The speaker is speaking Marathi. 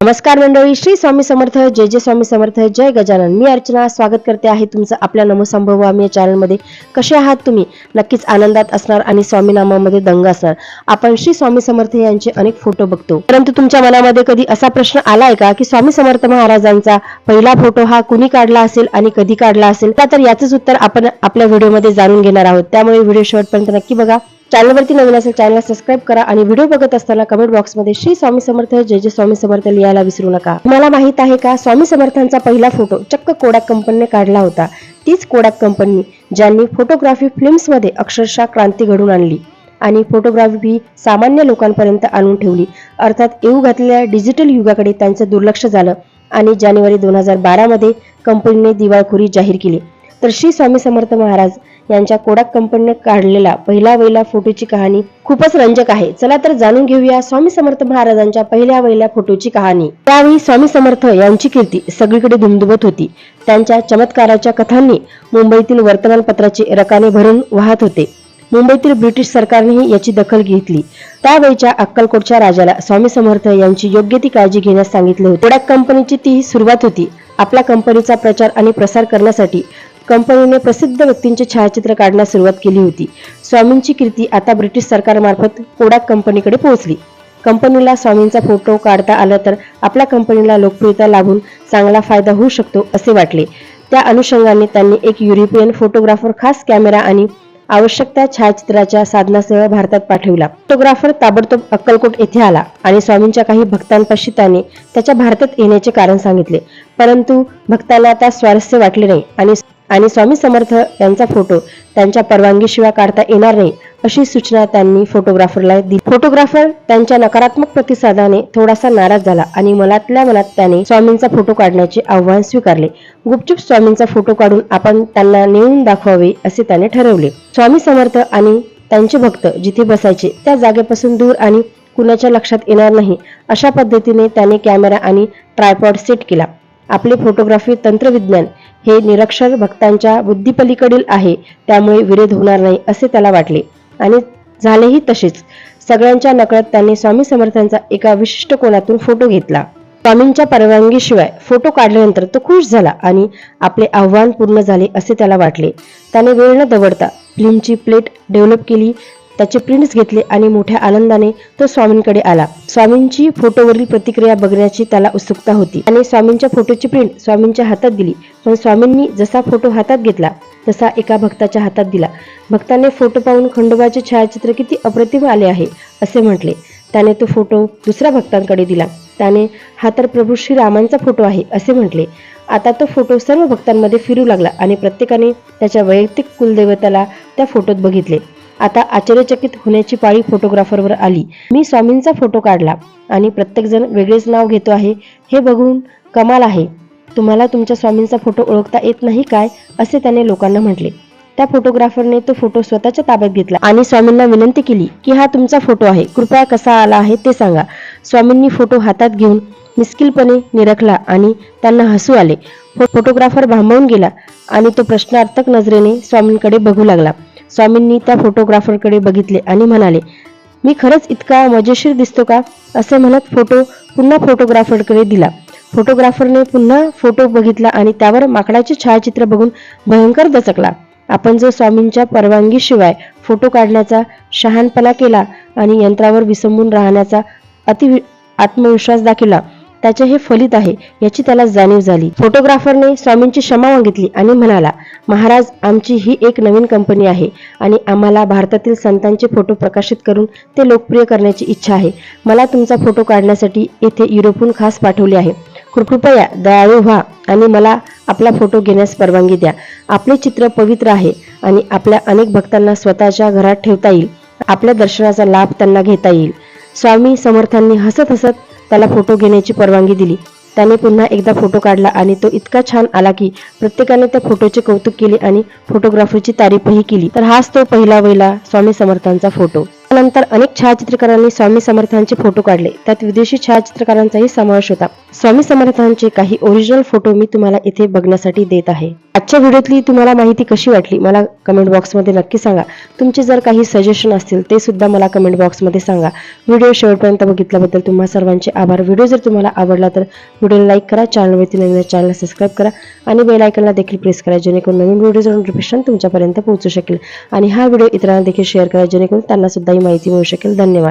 नमस्कार मंडळी श्री स्वामी समर्थ जय जय स्वामी समर्थ जय गजानन. मी अर्चना स्वागत करते आहे तुमचं आपल्या नमोसंभव आम्ही या चॅनलमध्ये कसे आहात तुम्ही? नक्कीच आनंदात असणार आणि स्वामीनामामध्ये दंग असणार. आपण श्री स्वामी समर्थ यांचे अनेक फोटो बघतो. परंतु तुमच्या मनामध्ये कधी असा प्रश्न आलाय का की स्वामी समर्थ महाराजांचा पहिला फोटो हा कुणी काढला असेल आणि कधी काढला असेल? तर याचंच उत्तर आपण आपल्या व्हिडिओमध्ये जाणून घेणार आहोत. त्यामुळे व्हिडिओ शेवटपर्यंत नक्की बघा. चॅनलवरती नवीन असेल चॅनल सबस्क्राईब करा आणि व्हिडिओ बघत असताना कमेंट बॉक्समध्ये श्री स्वामी समर्थ जय जय स्वामी समर्थ लिहायला विसरू नका. तुम्हाला माहीत आहे का स्वामी समर्थांचा पहिला फोटो चक्क कोडाक कंपनीने काढला होता. तीच कोडाक कंपनी ज्यांनी फोटोग्राफी फिल्म्समध्ये अक्षरशः क्रांती घडून आणली आणि फोटोग्राफी ही सामान्य लोकांपर्यंत आणून ठेवली. अर्थात येऊ घातलेल्या डिजिटल युगाकडे त्यांचं दुर्लक्ष झालं आणि जानेवारी दोन हजार बारामध्ये कंपनीने दिवाळखोरी जाहीर केली. तर श्री स्वामी समर्थ महाराज यांच्या कोडाक कंपनीने काढलेला पहिला वहिला फोटोची कहाणी खूपच रंजक आहे. चला तर जाणून घेऊया स्वामी समर्थ महाराजांच्या पहिल्या वहिल्या फोटोची कहाणी. त्यावेळी स्वामी समर्थ यांची कीर्ती सगळीकडे धुमधुमत होती. त्यांच्या चमत्काराच्या कथांनी मुंबईतील वर्तमानपत्राचे रकाने भरून वाहत होते. मुंबईतील ब्रिटिश सरकारनेही याची दखल घेतली. त्यावेळच्या अक्कलकोटच्या राजाला स्वामी समर्थ यांची योग्य ती काळजी घेण्यास सांगितले होते. कोडाक कंपनीची ती सुरुवात होती. आपल्या कंपनीचा प्रचार आणि प्रसार करण्यासाठी कंपनीने प्रसिद्ध व्यक्तींचे छायाचित्र काढण्यास सुरुवात केली होती. स्वामींची कीर्ती आता ब्रिटिश सरकारमार्फत कोडाक कंपनीकडे पोहोचली. कंपनीला स्वामींचा फोटो काढता आला तर आपल्या कंपनीला लोकप्रियता लाभून चांगला फायदा होऊ शकतो असे वाटले. त्या अनुषंगाने त्यांनी एक युरोपियन फोटोग्राफर खास कॅमेरा आणि आवश्यक त्या छायाचित्राच्या साधनासह भारतात पाठविला. फोटोग्राफर ताबडतोब अक्कलकोट येथे आला आणि स्वामींच्या काही भक्तांपाशी त्याने त्याच्या भारतात येण्याचे कारण सांगितले. परंतु भक्तांना त्या स्वारस्य वाटले नाही आणि आणि स्वामी समर्थ यांचा फोटो त्यांच्या परवानगीशिवाय काढता येणार नाही अशी सूचना त्यांनी फोटोग्राफरला दिली. फोटोग्राफर त्यांच्या नकारात्मक प्रतिसादाने थोडासा नाराज झाला आणि मनातल्या मनात त्याने स्वामींचा फोटो काढण्याचे आव्हान स्वीकारले. गुपचूप स्वामींचा फोटो काढून आपण त्यांना नेऊन दाखवावे असे त्याने ठरवले. स्वामी समर्थ आणि त्यांचे भक्त जिथे बसायचे त्या जागेपासून दूर आणि कुणाच्या लक्षात येणार नाही अशा पद्धतीने त्याने कॅमेरा आणि ट्रायपॉड सेट केला. आपले फोटोग्राफी तंत्रविज्ञान हे निरक्षर भक्तांच्या बुद्धीपलीकडील आहे त्यामुळे विरोध होणार नाही असे त्याला वाटले. आणि झालेही तसेच सगळ्यांच्या नकळत त्यांनी स्वामी समर्थांचा एका विशिष्ट कोणातून फोटो घेतला. स्वामींच्या परवानगीशिवाय फोटो काढल्यानंतर तो खुश झाला आणि आपले आव्हान पूर्ण झाले असे त्याला वाटले. त्याने वेळ न दवडता फिल्मची प्लेट डेव्हलप केली त्याचे प्रिंट्स घेतले आणि मोठ्या आनंदाने तो स्वामींकडे आला. स्वामींची फोटोवरील प्रतिक्रिया बघण्याची त्याला उत्सुकता होती. आणि स्वामींच्या फोटोची प्रिंट स्वामींच्या हातात दिली. पण स्वामींनी जसा फोटो हातात घेतला तसा एका भक्ताच्या हातात दिला. भक्ताने फोटो पाहून खंडोबाचे छायाचित्र किती अप्रतिम आले आहे असे म्हटले. त्याने तो फोटो दुसऱ्या भक्तांकडे दिला. त्याने हा तर प्रभू श्री रामांचा फोटो आहे असे म्हटले. आता तो फोटो सर्व भक्तांमध्ये फिरू लागला आणि प्रत्येकाने त्याच्या वैयक्तिक कुलदेवताला त्या फोटोत बघितले. आता आश्चर्यचकित होण्याची पाळी फोटोग्राफरवर आली. मी स्वामींचा फोटो काढला आणि प्रत्येकजण वेगळेच नाव घेतो आहे. हे बघून कमाल आहे. तुम्हाला तुमच्या स्वामींचा फोटो ओळखता येत नाही काय? असे त्याने लोकांना म्हटले. त्या फोटोग्राफरने तो फोटो स्वतःच्या ताब्यात घेतला आणि स्वामींना विनंती केली की हा तुमचा फोटो आहे. कृपया कसा आला आहे ते सांगा. स्वामींनी फोटो हातात घेऊन मिस्किलपणे निरखला आणि त्यांना हसू आले. फोटोग्राफर भांबवून गेला आणि तो प्रश्नार्थक नजरेने स्वामींकडे बघू लागला. स्वामींनी त्या फोटोग्राफरकडे बघितले आणि म्हणाले मी खरंच इतका मजेशीर दिसतो का? असे म्हणत फोटो पुन्हा फोटोग्राफरकडे दिला. फोटोग्राफरने पुन्हा फोटो बघितला आणि त्यावर माकडाचे छायाचित्र बघून भयंकर दचकला. आपण जो स्वामींच्या परवानगीशिवाय फोटो काढण्याचा शहाणपणा केला आणि यंत्रावर विसंबून राहण्याचा अति आत्मविश्वास दाखवला त्याचे हे फलित आहे याची त्याला जाणीव झाली. फोटोग्राफरने स्वामींची क्षमा मागितली आणि म्हणाला महाराज आमची ही एक नवीन कंपनी आहे आणि आम्हाला भारतातील संतांचे फोटो प्रकाशित करून ते लोकप्रिय करण्याची इच्छा आहे. मला तुमचा फोटो काढण्यासाठी येथे युरोपहून खास पाठवले आहे. कृपया दयाळू व्हा आणि मला आपला फोटो घेण्यास परवानगी द्या. आपले चित्र पवित्र आहे आणि आपल्या अनेक भक्तांना स्वतःच्या घरात ठेवता येईल. आपल्या दर्शनाचा लाभ त्यांना घेता येईल. स्वामी समर्थांनी हसत हसत त्याला फोटो घेण्याची परवानगी दिली. त्याने पुन्हा एकदा फोटो काढला आणि तो इतका छान आला की प्रत्येकाने त्या फोटोचे कौतुक केले आणि फोटोग्राफरची तारीफही केली. तर हाच तो पहिला वहिला स्वामी समर्थांचा फोटो त्यानंतर अनेक छायाचित्रकारांनी स्वामी समर्थांचे फोटो काढले. त्यात विदेशी छायाचित्रकारांचाही समावेश होता. स्वामी समर्थांचे काही ओरिजिनल फोटो मी तुम्हाला इथे बघण्यासाठी देत आहे. आजच्या व्हिडिओतली तुम्हाला माहिती कशी वाटली मला कमेंट बॉक्समध्ये नक्की सांगा. तुमचे जर काही सजेशन असतील ते सुद्धा मला कमेंट बॉक्समध्ये सांगा. व्हिडिओ शेवटपर्यंत बघितल्याबद्दल तुम्हा सर्वांचे आभार. व्हिडिओ जर तुम्हाला आवडला तर व्हिडिओला लाईक करा चॅनलवरती नवीन चॅनल सबस्क्राईब करा आणि बेल आयकनला देखील प्रेस करा जेणेकरून नवीन व्हिडिओचं नोटिफिकेशन तुमच्यापर्यंत पोहोचू शकेल. आणि हा व्हिडिओ इतरांना देखील शेअर करा जेणेकरून त्यांना सुद्धा माहिती मिळू शकेल. धन्यवाद.